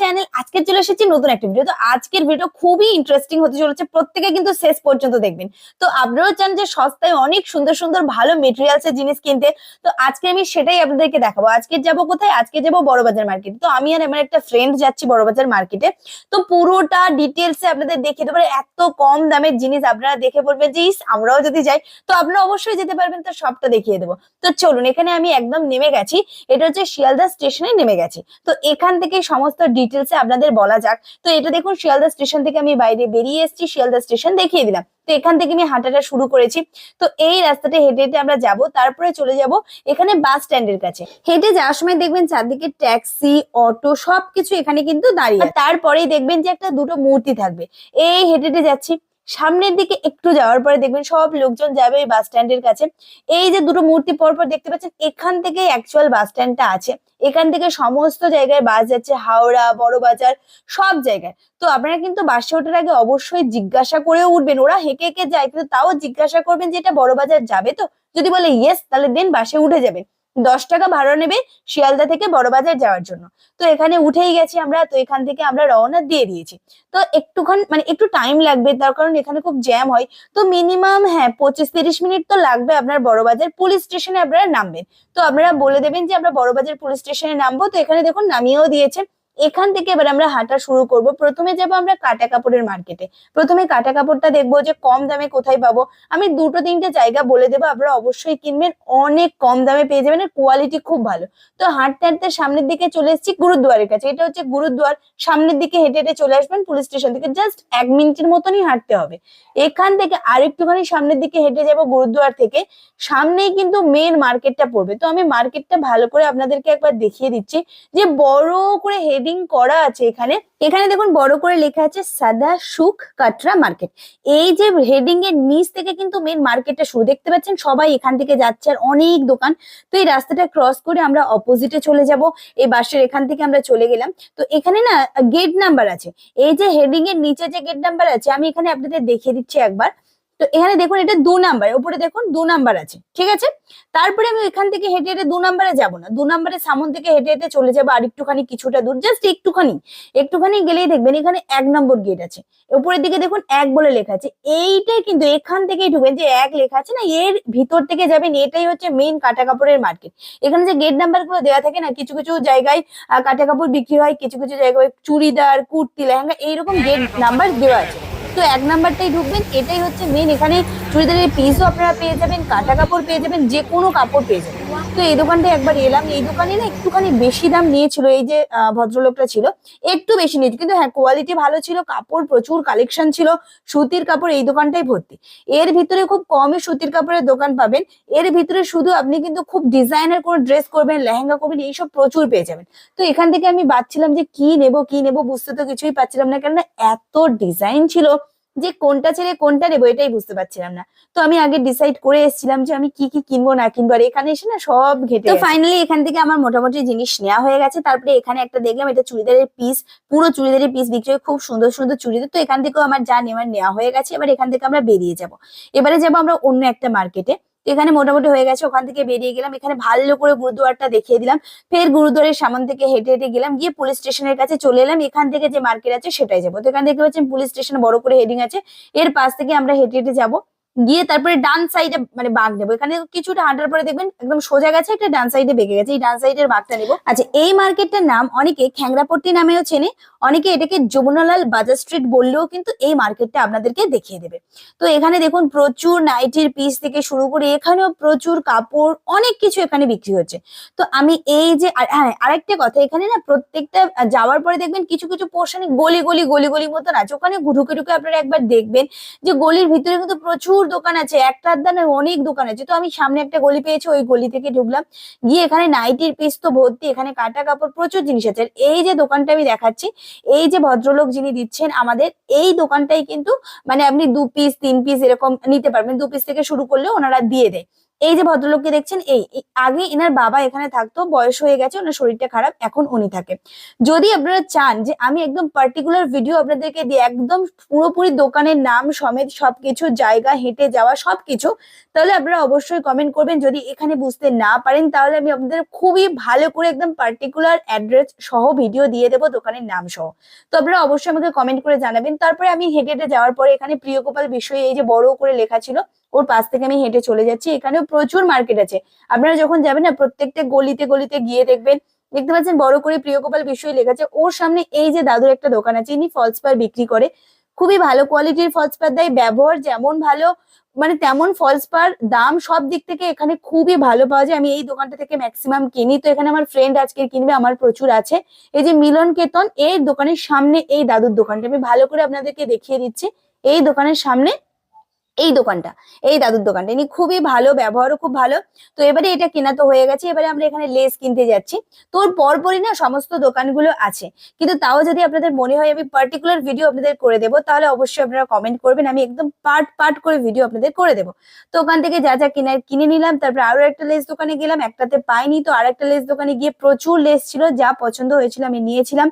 Channel নতুন একটা video খুবই ইন্টারেস্টিং হতে চলেছে। প্রত্যেকে কিন্তু শেষ পর্যন্ত দেখবেন। তো অনেক সুন্দর সুন্দর ভালো কিনতে। তো আজকে আমি সেটাই আপনাদেরকে দেখাবো। আজকে কোথায়? আজকে বড়বাজার মার্কেট তো আমি আর আমার একটা ফ্রেন্ড যাচ্ছি বড়বাজার মার্কেটে তো পুরোটা ডিটেলস আপনাদের দেখিয়ে দেবো। এত কম দামের জিনিস আপনারা দেখে বলবেন যে, ইস, আমরাও যদি যাই। তো আপনারা অবশ্যই যেতে পারবেন। তো সবটা দেখিয়ে দেবো। তো চলুন, এখানে আমি একদম নেমে গেছি। এটা হচ্ছে শিয়ালদা স্টেশনে নেমে গেছি। তো এখান থেকে সমস্ত ডিটেলস আপনাদের বলা যাক। তো এটা দেখুন, শিয়ালদা স্টেশন থেকে আমি বাইরে বেরিয়ে এসেছি, শিয়ালদা স্টেশন দেখিয়ে দিলাম। তো এখান থেকে আমি হাঁটাটা শুরু করেছি। তো এই রাস্তাটা হেঁটে হেঁটে আমরা যাব, তারপরে চলে যাব এখানে বাস স্ট্যান্ডের কাছে। হেঁটে যাওয়ার সময় দেখবেন চারদিকে ট্যাক্সি অটো সবকিছু এখানে কিন্তু দাঁড়িয়ে তারপরেই দেখবেন যে একটা দুটো মূর্তি থাকবে। এই হেঁটে হেঁটে যাচ্ছি। সামনের দিকে একটু যাওয়ার পরে দেখবেন সব লোকজন যাবে এই বাস স্ট্যান্ডের কাছে। এই যে দুটো মূর্তি পরপর দেখতে পাচ্ছেন, এখান থেকে অ্যাকচুয়াল বাস স্ট্যান্ডটা আছে। এখান থেকে সমস্ত জায়গায় বাস যাচ্ছে, হাওড়া বড়বাজার সব জায়গায়। তো আপনারা কিন্তু বাসে ওঠার আগে অবশ্যই জিজ্ঞাসা করে উঠবেন। ওরা হেঁকে হেঁকে যায়, কিন্তু তাও জিজ্ঞাসা করবেন যে এটা বড়বাজার যাবে তো? যদি বলে ইয়েস তাহলে দেন বাসে উঠে যাবেন। দশ টাকা ভাড়া নেবে শিয়ালদা থেকে বড়বাজার যাওয়ার জন্য। তো এখানে উঠেই গেছি আমরা, তো এখান থেকে আমরা রওনা দিয়ে দিয়েছি। তো একটুখান মানে একটু টাইম লাগবে, তার কারণ এখানে খুব জ্যাম হয়। তো মিনিমাম হ্যাঁ পঁচিশ তিরিশ মিনিট তো লাগবে আপনার বড়বাজার পুলিশ স্টেশনে আপনারা নামবেন। তো আপনারা বলে দেবেন যে আমরা বড়বাজার পুলিশ স্টেশনে নামবো। তো এখানে দেখুন, নামিয়েও দিয়েছে। এখান থেকে এবার আমরা হাঁটা শুরু করব। প্রথমে যাব আমরা কাটা কাপড়ের মার্কেটে প্রথমে কাটা কাপড়টা দেখব যে কম দামে কোথায় পাবো। আমি দুটো তিনটে জায়গা বলে দেবো, আপনারা অবশ্যই কিনবেন। অনেক কম দামে পেয়ে যাবেন কোয়ালিটি খুব ভালো। তো হাঁটতে হাঁটতে সামনের দিকে চলে এসেছি গুরুদ্বারের কাছে। এটা হচ্ছে গুরুদ্বার সামনের দিকে হেঁটে হেঁটে চলে আসবেন পুলিশ স্টেশন থেকে। জাস্ট এক মিনিটের মতনই হাঁটতে হবে। এখান থেকে আরেকটুখানি সামনের দিকে হেঁটে যাব গুরুদ্বার থেকে। সামনেই কিন্তু মেন মার্কেটটা পড়বে। তো আমি মার্কেটটা ভালো করে আপনাদেরকে একবার দেখিয়ে দিচ্ছি যে বড় করে হেডিং করা আছে এখানে। এখানে দেখুন বড় করে লেখা আছে সাদা সুখ কাটরা মার্কেট। এই যে হেডিং এর নিচ থেকে কিন্তু মেন মার্কেটটা শুরু। দেখতে পাচ্ছেন সবাই এখান থেকে যাচ্ছে আর অনেক দোকান। তো এই রাস্তাটা ক্রস করে আমরা অপোজিটে চলে যাব। এই বাসের এখান থেকে আমরা চলে গেলাম। তো এখানে না গেট নাম্বার আছে। এই যে হেডিং এর নিচে যে গেট নাম্বার আছে, আমি এখানে আপনাদের দেখিয়ে দিচ্ছি একবার। তো এখানে দেখুন, এটা দু নাম্বার উপরে দেখুন দু নাম্বার আছে, ঠিক আছে? তারপরে আমি এখান থেকে হেঁটে হেঁটে দু নাম্বারে যাব না, দু নাম্বারে সামন থেকে হেঁটে হেঁটে চলে যাব আর একটুখানি কিছুটা দূর জাস্ট একটুখানি একটুখানি গেলেই দেখবেন এখানে এক নম্বর গেট আছে, উপরের দিকে দেখুন এক বলে লেখা আছে, এইটাই কিন্তু এখান থেকেই ঢুকবেন যে এক লেখা আছে না, এর ভিতর থেকে যাবেন, এটাই হচ্ছে মেইন কাটা কাপড়ের মার্কেট এখানে যে গেট নাম্বারগুলো দেওয়া থাকে না, কিছু কিছু জায়গায় কাটা কাপড় বিক্রি হয়, কিছু কিছু জায়গায় চুড়িদার, কুর্তি, লেহেঙ্গা, এইরকম গেট নাম্বার দেওয়া আছে। তো এক নাম্বারটাই ঢুকবেন এটাই হচ্ছে মেন এখানে চুড়িদারের পিসও আপনারা পেয়ে যাবেন, কাটা কাপড় পেয়ে যাবেন, যে কোনো কাপড় পেয়ে যাবেন। তো এই দোকানটায় একবার এলাম, এই দোকানে না একটুখানি বেশি দাম নিয়েছিল, এই যে ভদ্রলোকটা ছিল, একটু বেশি নিয়েছে কিন্তু হ্যাঁ কোয়ালিটি ভালো ছিল, কাপড় প্রচুর কালেকশন ছিল, সুতির কাপড় এই দোকানটাই ভর্তি। এর ভিতরে খুব কমই সুতির কাপড়ের দোকান পাবেন, এর ভিতরে শুধু আপনি কিন্তু খুব ডিজাইনের কোনো ড্রেস করবেন, লেহেঙ্গা করবেন এইসব প্রচুর পেয়ে যাবেন। তো এখান থেকে আমি বাচ্ছিলাম যে কি নেব কি নেব বুঝতে তো কিছুই পাচ্ছিলাম না, কেননা এত ডিজাইন ছিল যে কোনটা ছেড়ে কোনটা নেব এটাই বুঝতে পারছিলাম না। তো আমি আগে ডিসাইড করে এসেছিলাম যে আমি কি কি কিনবো না কিনবো আর এখানে এসে না সব ঘেটে তো ফাইনালি এখান থেকে আমার মোটামুটি জিনিস নেওয়া হয়ে গেছে। তারপরে এখানে একটা দেখলাম এটা চুড়িদারের পিস পুরো চুড়িদারের পিস বিক্রি হয়ে খুব সুন্দর সুন্দর চুড়িদার। তো এখান থেকেও আমার যা নেওয়ার নেওয়া হয়ে গেছে এবার এখান থেকে আমরা বেরিয়ে যাব। এবারে যাব আমরা অন্য একটা মার্কেটে এখানে মোটামুটি হয়ে গেছে, ওখান থেকে বেরিয়ে গেলাম। এখানে ভালো করে গুরুদুয়ারটা দেখিয়ে দিলাম। ফের গুরুদুয়ারের সামন থেকে হেঁটে হেঁটে গেলাম, গিয়ে পুলিশ স্টেশনের কাছে চলে এলাম। এখান থেকে যে মার্কেট আছে সেটাই যাব। তো এখান থেকে পাচ্ছেন পুলিশ স্টেশন বড় করে হেডিং আছে। এর পাশ থেকে আমরা হেঁটে হেঁটে যাব। গিয়ে তারপরে ডান সাইডে মানে বাঘ নেব। এখানে কিছুটা হাঁটার পরে দেখবেন একদম সোজা গেছে, একটা ডান সাইডে বেঁকে গেছে। এই ডান সাইডের বাঘটা নেব। আচ্ছা এই মার্কেটটার নাম অনেকে খ্যাংরাপট্টি নামেও চেনে, অনেকে এটাকে যমুনালাল বাজার স্ট্রিট বললেও কিন্তু এই মার্কেটটা আপনাদেরকে দেখিয়ে দেবে। তো এখানে দেখুন, প্রচুর নাইটির পিস থেকে শুরু করে এখানেও প্রচুর কাপড়, অনেক কিছু এখানে বিক্রি হচ্ছে। তো আমি এই যে হ্যাঁ আরেকটা কথা, এখানে না প্রত্যেকটা যাওয়ার পরে দেখবেন কিছু কিছু পোর্শনে গলি গলি গলি গলি মতন আছে। ওখানে ঢুকে ঢুকে আপনারা একবার দেখবেন যে গলির ভিতরে কিন্তু প্রচুর দোকান আছে একটার দানে অনেক দোকান আছে। তো আমি সামনে একটা গলি পেয়েছি, ওই গলি থেকে ঢুকলাম। গিয়ে এখানে নাইটির পিস তো ভর্তি, এখানে কাটা কাপড় প্রচুর জিনিস আছে। এই যে দোকানটা আমি দেখাচ্ছি, এই যে ভদ্রলোক যিনি দিচ্ছেন আমাদের, এই দোকানটাই কিন্তু মানে আপনি দু পিস তিন পিস এরকম নিতে পারবেন। দু পিস থেকে শুরু করলে ওনারা দিয়ে দেয়। এই যে ভদ্রলোককে দেখছেন, এই আগে এনার বাবা এখানে থাকতো, বয়স হয়ে গেছে, ওনার শরীরটা খারাপ, এখন উনি থাকে। যদি আপনারা চান যে আমি একদম পার্টিকুলার ভিডিও আপনাদেরকে দিয়ে একদম পুরোপুরি দোকানের নাম সমেত সবকিছু, জায়গা, হেঁটে যাওয়া সবকিছু, তাহলে আপনারা অবশ্যই কমেন্ট করবেন। যদি এখানে বুঝতে না পারেন, তাহলে আমি আপনাদের খুবই ভালো করে একদম পার্টিকুলার অ্যাড্রেস সহ ভিডিও দিয়ে দেবো, দোকানের নাম সহ। তো আপনারা অবশ্যই আমাকে কমেন্ট করে জানাবেন। তারপরে আমি হেঁটে হেঁটে যাওয়ার পরে এখানে প্রিয়গোপাল বিষয়ে এই যে বড় করে লেখা ছিল ওর পাশ থেকে আমি হেঁটে চলে যাচ্ছি। এখানেও প্রচুর মার্কেট আছে। আপনারা যখন যাবেন না, প্রত্যেকটা গলিতে গলিতে গিয়ে দেখবেন, দেখতে পাচ্ছেন বড় করে প্রিয়গোপাল বিষয় লেখা আছে, ওর সামনে এই যে দাদুর একটা দোকান আছে, ইনি ফলস পার বিক্রি করে। খুবই ভালো কোয়ালিটির ফলস পার দেয়, ব্যবহার যেমন ভালো মানে তেমন ফলস পার দাম সব দিক থেকে এখানে খুবই ভালো পাওয়া যায়। আমি এই দোকানটা থেকে ম্যাক্সিমাম কিনি। তো এখানে আমার ফ্রেন্ড আজকে কিনবে, আমার প্রচুর আছে। এই যে মিলন কেতন, এই দোকানের সামনে এই দাদুর দোকানটা। আমি ভালো করে আপনাদেরকে দেখিয়ে দিচ্ছি, এই দোকানের সামনে এই দোকানটা, এই দাদুর দোকানটা। ইনি খুবই ভালো, ব্যবহারও খুব ভালো। তো এবারে এটা কেনা তো হয়ে গেছে, এবারে আমরা এখানে লেস কিনতে যাচ্ছি। তো ওর পরপরই না সমস্ত দোকানগুলো আছে। কিন্তু তাও যদি আপনাদের মনে হয়, আমি পার্টিকুলার ভিডিও আপনাদের করে দেবো, তাহলে অবশ্যই আপনারা কমেন্ট করবেন। আমি একদম পার্ট পার্ট করে ভিডিও আপনাদের করে দেবো। তো ওখান থেকে যা যা কিনে কিনে নিলাম, তারপরে আরও একটা লেস দোকানে গেলাম, একটাতে পাইনি, তো আর একটা লেস দোকানে গিয়ে প্রচুর লেস ছিল, যা পছন্দ হয়েছিল আমি নিয়েছিলাম।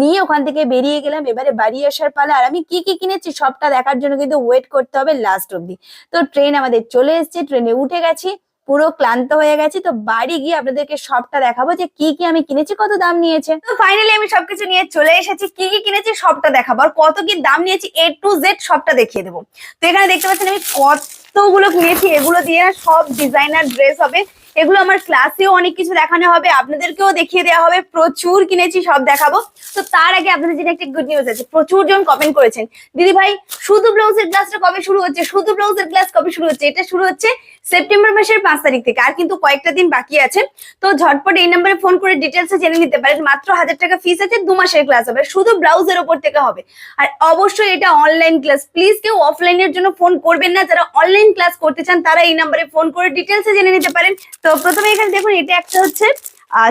নিয়ে ওখান থেকে বেরিয়ে গেলাম, এবারে বাড়ি আসার পালা। আর আমি কি কি কিনেছি সবটা দেখার জন্য কিন্তু ওয়েট করতে হবে লাস্ট অব্দি তো ট্রেন আমাদের চলে এসছে ট্রেনে উঠে গেছি, পুরো ক্লান্ত হয়ে গেছি, তো বাড়ি গিয়ে আপনাদেরকে সবটা দেখাবো যে কি কি আমি কিনেছি, কত দাম নিয়েছে। তো ফাইনালি আমি সবকিছু নিয়ে চলে এসেছি, কি কি কিনেছি সবটা দেখাবো, আর কত কি দাম নিয়েছি এ টু জেড সবটা দেখিয়ে দেবো। তো এখানে দেখতে পাচ্ছেন আমি কতগুলো কিনেছি, এগুলো দিয়ে সব ডিজাইনার ড্রেস হবে। এগুলো আমার ক্লাসেও অনেক কিছু দেখানো হবে, আপনাদেরকেও দেখিয়ে দেওয়া হবে, প্রচুর কিনেছি, সব দেখাবো। তো তার আগে আপনাদের জন্য একটা গুড নিউজ আছে প্রচুর জন কমেন্ট করেছেন। দিদি ভাই, শুধু ব্লাউজের ক্লাসটা কবে শুরু হচ্ছে? শুধু ব্লাউজের ক্লাস কবে শুরু হচ্ছে? এটা শুরু হচ্ছে সেপ্টেম্বর মাসের পাঁচ তারিখ থেকে, আর কিন্তু কয়েকটা দিন বাকি আছে। তো ঝটপট এই নাম্বারে ফোন করে ডিটেলস জেনে নিতে পারেন। মাত্র হাজার টাকা ফিস আছে, দু মাসের ক্লাস হবে, শুধু ব্লাউজের ওপর থেকে হবে। আর অবশ্যই এটা অনলাইন ক্লাস প্লিজ কেউ অফলাইনের জন্য ফোন করবেন না, যারা অনলাইন ক্লাস করতে চান, তারা এই নাম্বারে ফোন করে ডিটেলস জেনে নিতে পারেন। তো প্রথমে এখানে দেখুন, এটা একটা হচ্ছে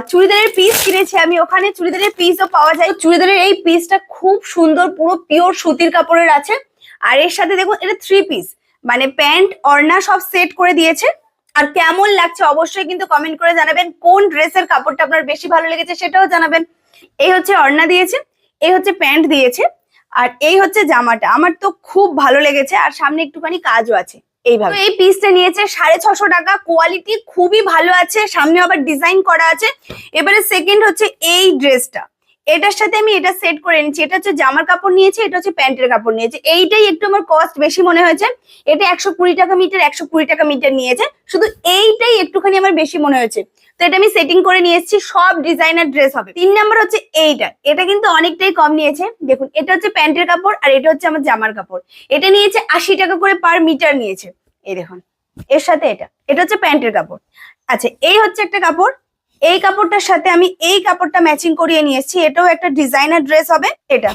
চুড়িদারের পিস কিনেছি আমি। ওখানে চুড়িদারের পিসও পাওয়া যায়। চুড়িদারের এই পিসটা খুব সুন্দর, পুরো পিওর সুতির কাপড়ের আছে। আর এর সাথে দেখুন, এটা থ্রি পিস মানে প্যান্ট অর্না সব সেট করে দিয়েছে। আর কেমন লাগছে অবশ্যই কিন্তু কমেন্ট করে জানাবেন। কোন ড্রেসের কাপড়টা আপনার বেশি ভালো লেগেছে সেটাও জানাবেন। এই হচ্ছে অর্না দিয়েছে, এই হচ্ছে প্যান্ট দিয়েছে, আর এই হচ্ছে জামাটা। আমার তো খুব ভালো লেগেছে, আর সামনে একটুখানি কাজও আছে। এইভাবে। এই পিসটা নিয়েছে সাড়ে ছশো টাকা। কোয়ালিটি খুবই ভালো আছে। সামনে আবার ডিজাইন করা আছে। এবারে সেকেন্ড হচ্ছে এই ড্রেসটা এটার সাথে আমি এটা সেট করে নিচ্ছি এটা হচ্ছে জামার কাপড় নিয়েছি, এটা হচ্ছে প্যান্টের কাপড় নিয়েছি। এইটাই একটু আমার কস্ট বেশি মনে হয়েছে। এটা একশো কুড়ি টাকা মিটার একশো কুড়ি টাকা মিটার নিয়েছে। শুধু এইটাই একটুখানি আমার বেশি মনে হয়েছে। তো এটা আমি সেটিং করে নিয়ে এসেছি, সব ডিজাইনার ড্রেস হবে। তিন নাম্বার হচ্ছে এইটা। এটা কিন্তু অনেকটাই কম নিয়েছে। দেখুন, এটা হচ্ছে প্যান্টের কাপড় আর এটা হচ্ছে আমার জামার কাপড়। এটা নিয়েছে আশি টাকা করে পার মিটার নিয়েছে। এই দেখুন, এর সাথে এটা। এটা হচ্ছে প্যান্টের কাপড়। আচ্ছা এই হচ্ছে একটা কাপড়। এই কাপড়টার সাথে আমি এই কাপড়টা ম্যাচিং করিয়ে নিয়েছি। এটাও একটা ডিজাইনার ড্রেস হবে, এটা।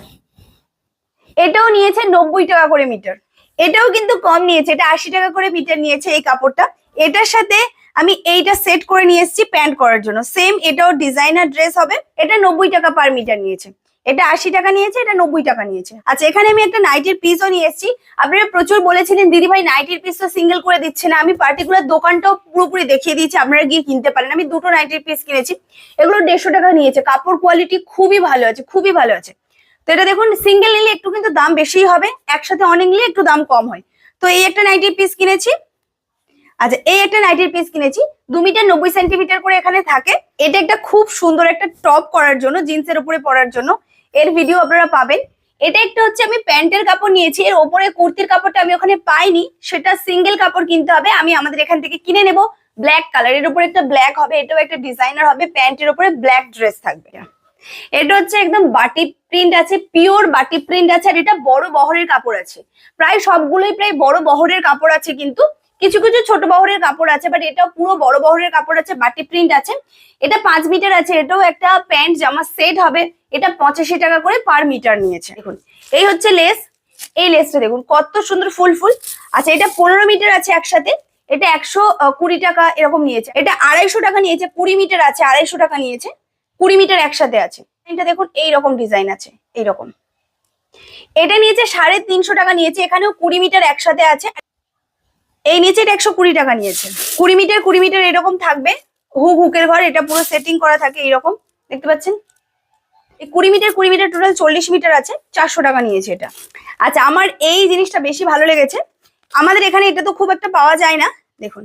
এটাও নিয়েছে নব্বই টাকা করে মিটার এটাও কিন্তু কম নিয়েছে, এটা আশি টাকা করে মিটার নিয়েছে এই কাপড়টা। এটার সাথে আমি এইটা সেট করে নিয়ে এসেছি প্যান্ট করার জন্য। সেম এটাও ডিজাইনার ড্রেস হবে, এটা নব্বই টাকা পার মিটার নিয়েছে। এটা আশি টাকা নিয়েছে, এটা নব্বই টাকা নিয়েছে। আচ্ছা এখানে আমি একটা নাইটির পিসও নিয়ে এসেছি। আপনারা প্রচুর বলেছিলেন, দিদি ভাই, নাইটির পিস তো সিঙ্গেল করে দিচ্ছে না। আমি পার্টিকুলার দোকানটাও পুরোপুরি দেখিয়ে দিয়েছি, আপনারা গিয়ে কিনতে পারেন। আমি দুটো নাইটির পিস কিনেছি। এগুলো দেড়শো টাকা নিয়েছে। কাপড় কোয়ালিটি খুবই ভালো আছে, খুবই ভালো আছে। তো এটা দেখুন সিঙ্গেল নিলে একটু কিন্তু দাম বেশি হবে, একসাথে অনেক নিলে একটু দাম কম হয়। তো এই একটা নাইটির পিস কিনেছি। আচ্ছা এই একটা নাইটির পিস কিনেছি। দু মিটার নব্বই সেন্টিমিটার করে এখানে থাকে। এটা একটা খুব সুন্দর একটা টপ করার জন্য জিন্সের উপরে পরার জন্য। এর ভিডিও আপনারা পাবেন। এটা একটা হচ্ছে আমি প্যান্টের কাপড় নিয়েছি, এর ওপরে কুর্তির কাপড়টা আমি ওখানে পাইনি, সেটা সিঙ্গেল কাপড় কিনতে হবে, আমি আমাদের এখান থেকে কিনে নেব। ব্ল্যাক কালারের উপরে একটা ব্ল্যাক হবে, এটাও একটা ডিজাইনার হবে, প্যান্টের উপরে ব্ল্যাক ড্রেস থাকবে। এটা হচ্ছে একদম বাটি প্রিন্ট আছে পিওর বাটি প্রিন্ট আছে, আর এটা বড় বহরের কাপড় আছে। প্রায় সবগুলোই প্রায় বড় বহরের কাপড় আছে কিন্তু কিছু কিছু ছোট বহরের কাপড় আছে বাট এটাও পুরো বড় বহরের কাপড় আছে, বাটি প্রিন্ট আছে। এটা পাঁচ মিটার আছে, এটাও একটা প্যান্ট জামা সেট হবে, এটা পঁচাশি টাকা করে পার মিটার নিয়েছে। দেখুন, এই হচ্ছে লেস এই লেসটা দেখুন, কত সুন্দর ফুল ফুল। আচ্ছা এটা পনেরো মিটার আছে একসাথে, এটা একশো কুড়ি টাকা এরকম নিয়েছে। এটা আড়াইশো টাকা নিয়েছে, কুড়ি মিটার আছে, আড়াইশো টাকা নিয়েছে, কুড়ি মিটার একসাথে আছে। এটা দেখুন, এইরকম ডিজাইন আছে, এইরকম। এটা নিয়েছে সাড়ে তিনশো টাকা নিয়েছে, এখানেও কুড়ি মিটার একসাথে আছে। এই নিচে একশো কুড়ি টাকা নিয়েছে। কুড়ি মিটার কুড়ি মিটার এরকম থাকবে। হুক হুকের ঘর এটা পুরো সেটিং করা থাকে এরকম দেখতে পাচ্ছেন? এই কুড়ি মিটার কুড়ি মিটার টোটাল চল্লিশ মিটার আছে, চারশো টাকা নিয়েছে এটা। আচ্ছা আমার এই জিনিসটা বেশি ভালো লেগেছে। আমাদের এখানে এটা তো খুব একটা পাওয়া যায় না। দেখুন।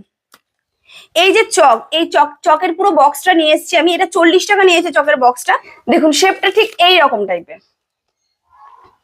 এই যে চক, এই চক, চকের পুরো বক্সটা নিয়ে এসেছি আমি। এটা চল্লিশ টাকা নিয়েছে চকের বক্সটা দেখুন শেপটা ঠিক এই রকম টাইপের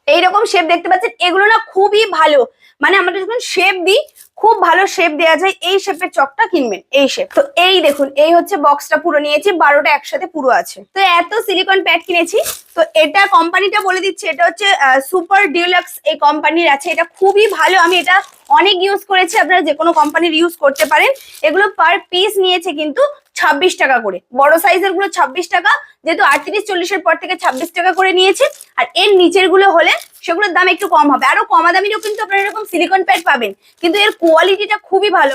এইরকম শেপ দেখতে পাচ্ছেন। এগুলো না খুবই ভালো। মানে আমরা যখন শেপ দিই, খুব ভালো শেপ দেওয়া যায়, এই শেপের চকটা কিনবেন, এই শেপ তো এই দেখুন, এই হচ্ছে বক্সটা পুরো নিয়েছি, বারোটা একসাথে পুরো আছে। তো এত সিলিকন প্যাড কিনেছি, তো এটা কোম্পানিটা বলে দিচ্ছে, এটা হচ্ছে সুপার ডিলাক্স এই কোম্পানির আছে, এটা খুবই ভালো, আমি এটা অনেক ইউজ করেছি, আপনারা যে কোনো কোম্পানির ইউজ করতে পারেন। এগুলো পার পিস নিয়েছে কিন্তু ছাব্বিশ টাকা করে। বড় সাইজেরগুলো ছাব্বিশ টাকা, যেহেতু আটত্রিশ, চল্লিশের পর থেকে ছাব্বিশ টাকা করে নিয়েছে। আর এর নিচেরগুলো হলে সেগুলোর দাম একটু কম হবে। আরও কমা দামিরও কিন্তু আপনারা এরকম সিলিকন প্যাড পাবেন। কিন্তু এর কোয়ালিটিটা খুবই ভালো।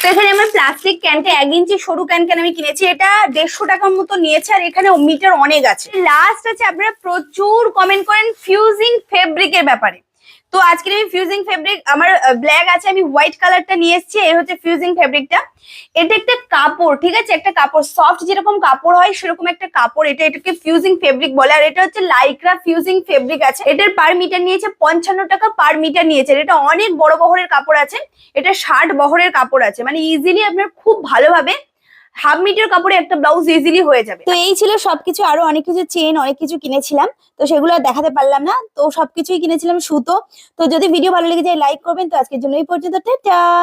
তো এখানে আমার প্লাস্টিক ক্যানটা এক ইঞ্চি সরু ক্যান ক্যান আমি কিনেছি। এটা দেড়শো টাকার মতো নিয়েছে আর এখানে মিটার অনেক আছে। লাস্ট আছে আপনারা প্রচুর কমেন্ট করেন ফিউজিং ফেব্রিকের ব্যাপারে। তো আজকে আমি ফিউজিং ফেব্রিক আমার ব্ল্যাক আছে, আমি হোয়াইট কালারটা নিয়ে এসেছি, এই হচ্ছে ফিউজিং ফেব্রিকটা এটা একটা কাপড়, ঠিক আছে? একটা কাপড় সফট যেরকম কাপড় হয়, সেরকম একটা কাপড়। এটা এটাকে ফিউজিং ফেব্রিক বলে, আর এটা হচ্ছে লাইক্রা ফিউজিং ফেব্রিক আছে। এটার পার মিটার নিয়েছে পঞ্চান্ন টাকা পার মিটার নিয়েছে। এটা অনেক বড় বহরের কাপড় আছে, এটা ষাট বহরের কাপড় আছে। মানে ইজিলি আপনার খুব ভালোভাবে হাফ মিটার কাপড়ে একটা ব্লাউজ ইজিলি হয়ে যাবে। তো এই ছিল সবকিছু। আরও অনেক কিছু চেন অনেক কিছু কিনেছিলাম। তো সেগুলো দেখাতে পারলাম না। তো সবকিছুই কিনেছিলাম সুতো। তো যদি ভিডিও ভালো লেগে যায় লাইক করবেন। তো আজকের জন্য এই পর্যন্ত।